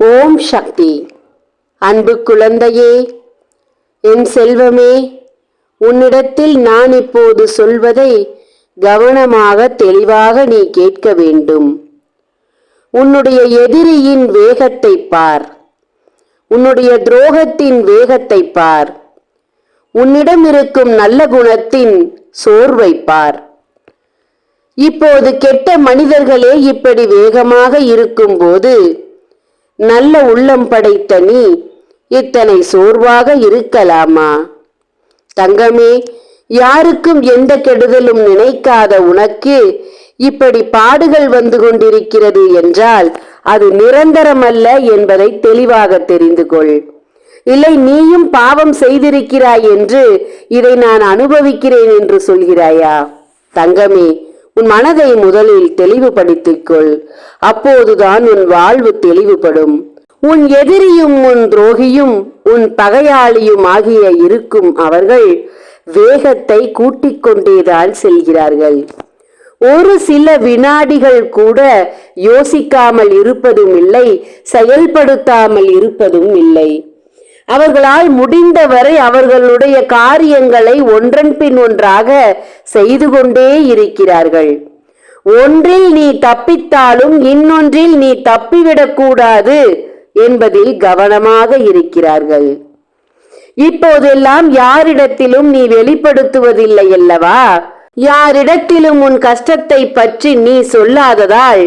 ஓம் சக்தி. அன்பு குழந்தையே என் செல்வமே உன்னிடத்தில் நான் இப்போது சொல்வதை கவனமாக தெளிவாக நீ கேட்க வேண்டும். உன்னுடைய எதிரியின் வேகத்தை பார். உன்னுடைய துரோகத்தின் வேகத்தை பார். உன்னிடம் இருக்கும் நல்ல குணத்தின் சோர்வை பார். இப்போது கெட்ட மனிதர்களே இப்படி வேகமாக இருக்கும்போது நல்ல உள்ளம் படைத்த நீ இத்தனை சோர்வாக இருக்கலாமா? தங்கமே யாருக்கும் எந்த கெடுதலும் நினைக்காத உனக்கு இப்படி பாடுகள் வந்து கொண்டிருக்கிறது என்றால் அது நிரந்தரமல்ல என்பதை தெளிவாக தெரிந்து கொள். இல்லை நீயும் பாவம் செய்திருக்கிறாய் என்று இதை நான் அனுபவிக்கிறேன் என்று சொல்கிறாயா? தங்கமே உன் மனதை முதலில் தெளிவுபடுத்திக் கொள் அப்போதுதான் உன் வாழ்வு தெளிவுபடும். உன் எதிரியும் உன் துரோகியும் உன் பகையாளியும் ஆகிய இருக்கும் அவர்கள் வேகத்தை கூட்டிக் கொண்டேதான் செல்கிறார்கள். ஒரு சில வினாடிகள் கூட யோசிக்காமல் இருப்பதும் இல்லை செயல்படுத்தாமல் இருப்பதும் இல்லை. அவர்களால் முடிந்தவரை அவர்களுடைய காரியங்களை ஒன்றன் பின் ஒன்றாக செய்து கொண்டே இருக்கிறார்கள். ஒன்றில் நீ தப்பித்தாலும் இன்னொன்றில் நீ தப்பிவிடக்கூடாது என்பதில் கவனமாக இருக்கிறார்கள். இப்போதெல்லாம் யாரிடத்திலும் நீ வெளிப்படுத்துவதில்லை அல்லவா? யாரிடத்திலும் உன் கஷ்டத்தை பற்றி நீ சொல்லாததால்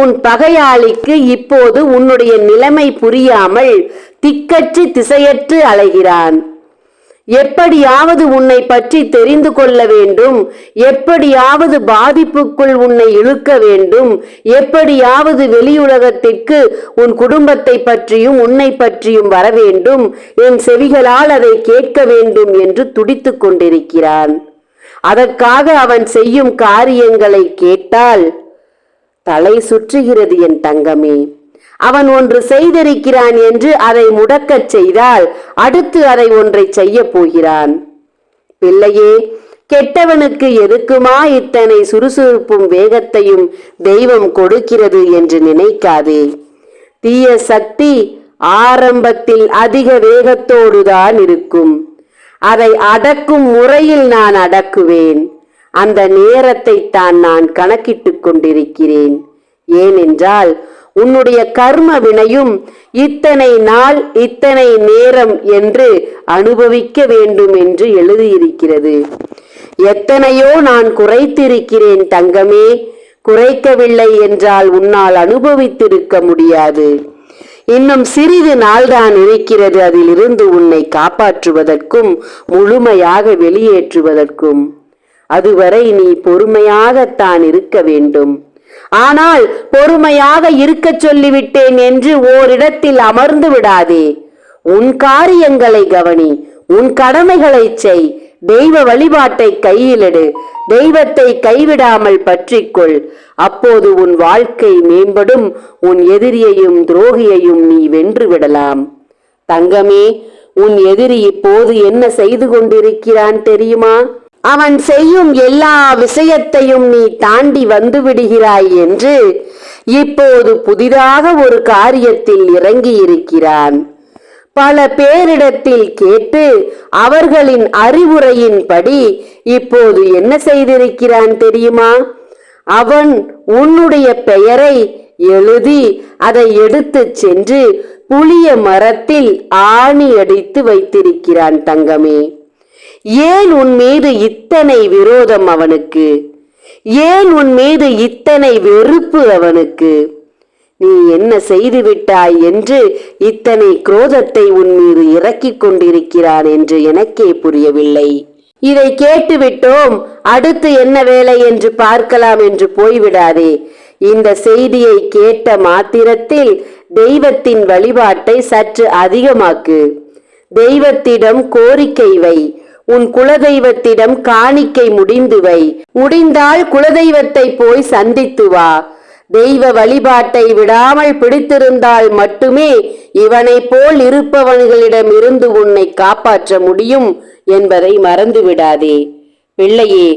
உன் பகையாளிக்கு இப்போது உன்னுடைய நிலைமை புரியாமல் திக்கற்று திசையற்று அலைகிறான். எப்படியாவது உன்னை பற்றி தெரிந்து கொள்ள வேண்டும். எப்படியாவது பாதிப்புக்குள் உன்னை இழுக்க வேண்டும். எப்படியாவது வெளியுலகத்திற்கு உன் குடும்பத்தை பற்றியும் உன்னை பற்றியும் வர வேண்டும். என் செவிகளால் அதை கேட்க வேண்டும் என்று துடித்துக் கொண்டிருக்கிறான். அதற்காக அவன் செய்யும் காரியங்களை கேட்டால் தலை சுற்றுகிறது என் தங்கமே. அவன் ஒன்று செய்திருக்கிறான் என்று அதை முடக்கச் செய்தால் அடுத்து அதை ஒன்றை செய்ய போகிறான். பிள்ளையே கெட்டவனுக்கு எதுக்குமா இத்தனை சுறுசுறுப்பும் வேகத்தையும் தெய்வம் கொடுக்கிறது என்று நினைக்காதே. தீய சக்தி ஆரம்பத்தில் அதிக வேகத்தோடுதான் இருக்கும். அதை அடக்கும் முறையில் நான் அடக்குவேன். அந்த நேரத்தை தான் நான் கணக்கிட்டுக் கொண்டிருக்கிறேன். ஏனென்றால் உன்னுடைய கர்ம வினையும் இத்தனை நாள் இத்தனை நேரம் என்று அனுபவிக்க வேண்டும் என்று எழுதியிருக்கிறது. எத்தனையோ நான் குறைத்திருக்கிறேன் தங்கமே குறைக்கவில்லை என்றால் உன்னால் அனுபவித்திருக்க முடியாது. இன்னும் சிறிது நாள்தான் இருக்கிறது அதிலிருந்து உன்னை காப்பாற்றுவதற்கும் முழுமையாக வெளியேற்றுவதற்கும். அதுவரை நீ பொறுமையாகத்தான் இருக்க வேண்டும். ஆனால் பொறுமையாக இருக்கச் சொல்லிவிட்டேன் என்று ஓரிடத்தில் அமர்ந்து விடாதே. உன் காரியங்களை கவனி உன் கடமைகளை செய். தெய்வ வழிபாட்டை கையிலெடு தெய்வத்தை கைவிடாமல் பற்றிக்கொள். அப்போது உன் வாழ்க்கை மேம்படும் உன் எதிரியையும் துரோகியையும் நீ வென்று விடலாம். தங்கமே உன் எதிரி இப்போது என்ன செய்து கொண்டிருக்கிறான் தெரியுமா? அவன் செய்யும் எல்லா விஷயத்தையும் நீ தாண்டி வந்து விடுகிறாய் என்று இப்போது புதிதாக ஒரு காரியத்தில் இறங்கி இருக்கிறான் பல பேரிடத்தில் கேட்டு அவர்களின் அறிவுரையின்படி இப்போது என்ன செய்திருக்கிறான் தெரியுமா? அவன் உன்னுடைய பெயரை எழுதி அதை எடுத்துச் சென்று புளிய மரத்தில் ஆணி அடித்து வைத்திருக்கிறான் தங்கமே. ஏன் உன் மீது இத்தனை விரோதம் அவனுக்கு? ஏன் உன் மீது இத்தனை வெறுப்பு அவனுக்கு? நீ என்ன செய்து விட்டாய் என்று இத்தனை குரோதத்தை உன் மீது இறக்கிக் கொண்டிருக்கிறான் என்று எனக்கே புரியவில்லை. இதை கேட்டுவிட்டோம் அடுத்து என்ன வேலை என்று பார்க்கலாம் என்று போய்விடாதே. இந்த செய்தியை கேட்ட மாத்திரத்தில் தெய்வத்தின் வழிபாட்டை சற்று அதிகமாக்கு. தெய்வத்திடம் கோரிக்கை வை. உன் குலதெய்வத்திடம் காணிக்கை முடிந்து வை. முடிந்தால் குலதெய்வத்தை போய் சந்தித்து வா. தெய்வ வழிபாட்டை விடாமல் பிடித்திருந்தால் மட்டுமே இவனைப் போல் இருப்பவன்களிடம் இருந்து உன்னை காப்பாற்ற முடியும் என்பதை மறந்து விடாதே. பிள்ளையே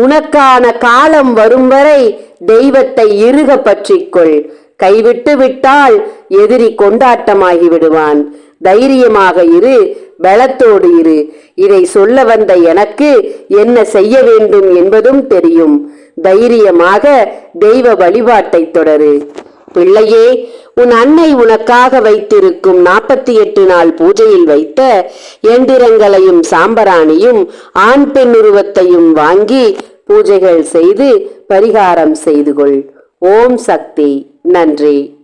உனக்கான காலம் வரும் வரை தெய்வத்தை இறுக பற்றிக்கொள் கைவிட்டு விட்டால் எதிரி கொண்டாட்டமாகி விடுவான். தைரியமாக இரு. பலத்தோடு இரு. இதை சொல்ல வந்த எனக்கு என்ன செய்ய வேண்டும் என்பதும் தெரியும். தைரியமாக தெய்வ வழிபாட்டை தொடரு. பிள்ளையே உன் அன்னை உனக்காக வைத்திருக்கும் நாற்பத்தி எட்டு நாள் பூஜையில் வைத்த எந்திரங்களையும் சாம்பராணியும் ஆண் பெண் உருவத்தையும் வாங்கி பூஜைகள் செய்து பரிகாரம் செய்து கொள். ஓம் சக்தி. நன்றி.